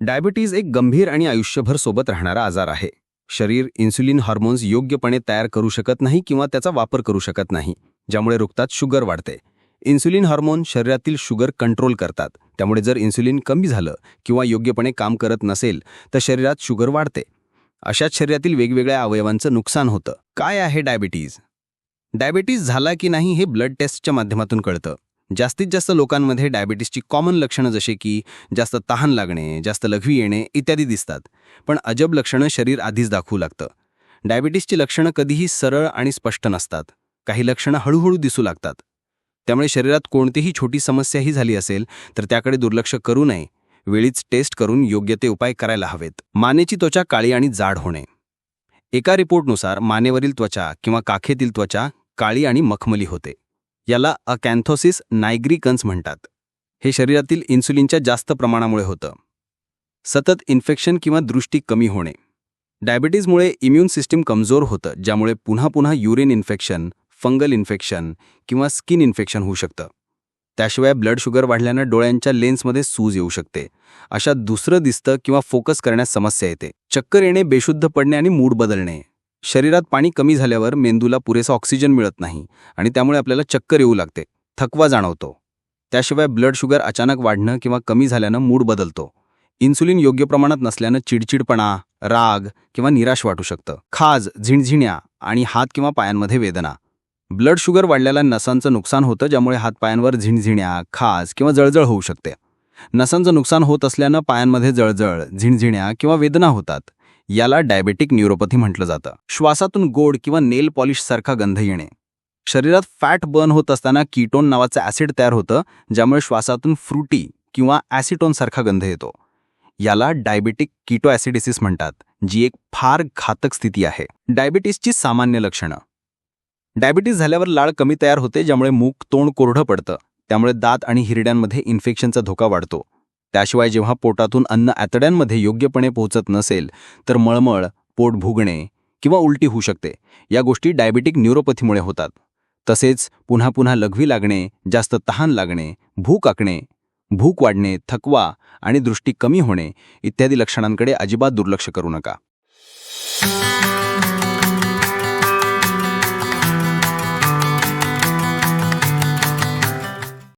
Diabetes एक गंभीर आणि आयुष्यभर सोबत राहणारा आजार आहे. शरीर इन्सुलिन हार्मोन्स योग्यपणे तयार करू शकत नाही किंवा त्याचा वापर करू शकत नाही ज्यामुळे रुग्णात शुगर वाढते. इन्सुलिन हार्मोन शरीरातील शुगर कंट्रोल करतात. त्यामुळे जर इन्सुलिन कमी झालं किंवा योग्यपणे काम करत नसेल तर शरीरात शुगर वाढते. अशाच शरीरातील वेगवेगळ्या अवयवांचं नुकसान होतं. काय आहे डायबिटीज? डायबिटीज झाला की नाही हे ब्लड टेस्टच्या माध्यमातून कळतं. जास्तीत जास्त लोकांमध्ये डायबिटीसची कॉमन लक्षणं जसे की जास्त तहान लागणे जास्त लघवी येणे इत्यादी दिसतात. पण अजब लक्षणं शरीर आधीच दाखवू लागतं. डायबिटीसची लक्षणं कधीही सरळ आणि स्पष्ट नसतात. काही लक्षणं हळूहळू दिसू लागतात. त्यामुळे शरीरात कोणतीही छोटी समस्याही झाली असेल तर त्याकडे दुर्लक्ष करू नये. वेळीच टेस्ट करून योग्य ते उपाय करायला हवेत. मानेची त्वचा काळी आणि जाड होणे. एका रिपोर्टनुसार मानेवरील त्वचा किंवा काखेतील त्वचा काळी आणि मखमली होते. याला अकॅन्थोसिस नायग्रिकन्स म्हणतात. हे शरीरातील इन्सुलिनच्या जास्त प्रमाणामुळे होतं. सतत इन्फेक्शन किंवा दृष्टी कमी होणे. डायबिटीजमुळे इम्युन सिस्टीम कमजोर होतं ज्यामुळे पुन्हा पुन्हा युरिन इन्फेक्शन फंगल इन्फेक्शन किंवा स्किन इन्फेक्शन होऊ शकतं. त्याशिवाय ब्लड शुगर वाढल्यानं डोळ्यांच्या लेन्समध्ये सूज येऊ शकते. अशा दुसरं दिसतं किंवा फोकस करण्यास समस्या येते. चक्कर येणे बेशुद्ध पडणे आणि मूड बदलणे. शरीरात पाणी कमी झाल्यावर मेंदूला पुरेसा ऑक्सिजन मिळत नाही आणि त्यामुळे आपल्याला चक्कर येऊ लागते थकवा जाणवतो. त्याशिवाय ब्लड शुगर अचानक वाढणं किंवा कमी झाल्यानं मूड बदलतो. इन्सुलिन योग्य प्रमाणात नसल्यानं चिडचिडपणा राग किंवा निराश वाटू शकतं. खाज झिणझिण्या आणि हात किंवा पायांमध्ये वेदना. ब्लड शुगर वाढल्याला नसांचं नुकसान होतं ज्यामुळे हातपायांवर झिणझिण्या खाज किंवा जळजळ होऊ शकते. नसांचं नुकसान होत असल्यानं पायांमध्ये जळजळ झिणझिण्या किंवा वेदना होतात. याला डायबेटिक न्यूरोपॅथी म्हटलं जातं. श्वासातून गोड किंवा नेल पॉलिशसारखा गंध येणे. शरीरात फॅट बर्न होत असताना कीटोन नावाचं ॲसिड तयार होतं ज्यामुळे श्वासातून फ्रुटी किंवा ॲसिटोनसारखा गंध येतो. याला डायबेटिक किटो ॲसिडिसिस म्हणतात जी एक फार घातक स्थिती आहे. डायबिटीसची सामान्य लक्षणं. डायबिटीस झाल्यावर लाळ कमी तयार होते ज्यामुळे मूक तोंड कोरडं पडतं. त्यामुळे दात आणि हिरड्यांमध्ये इन्फेक्शनचा धोका वाढतो. त्याशिवाय जेव्हा पोटातून अन्न आतड्यांमध्ये योग्यपणे पोहोचत नसेल तर मळमळ पोट भुगणे किंवा उलटी होऊ शकते. या गोष्टी डायबिटिक न्यूरोपथीमुळे होतात. तसेच पुन्हा पुन्हा लघवी लागणे जास्त तहान लागणे भूक आकणे भूक वाढणे थकवा आणि दृष्टी कमी होणे इत्यादी लक्षणांकडे अजिबात दुर्लक्ष करू नका.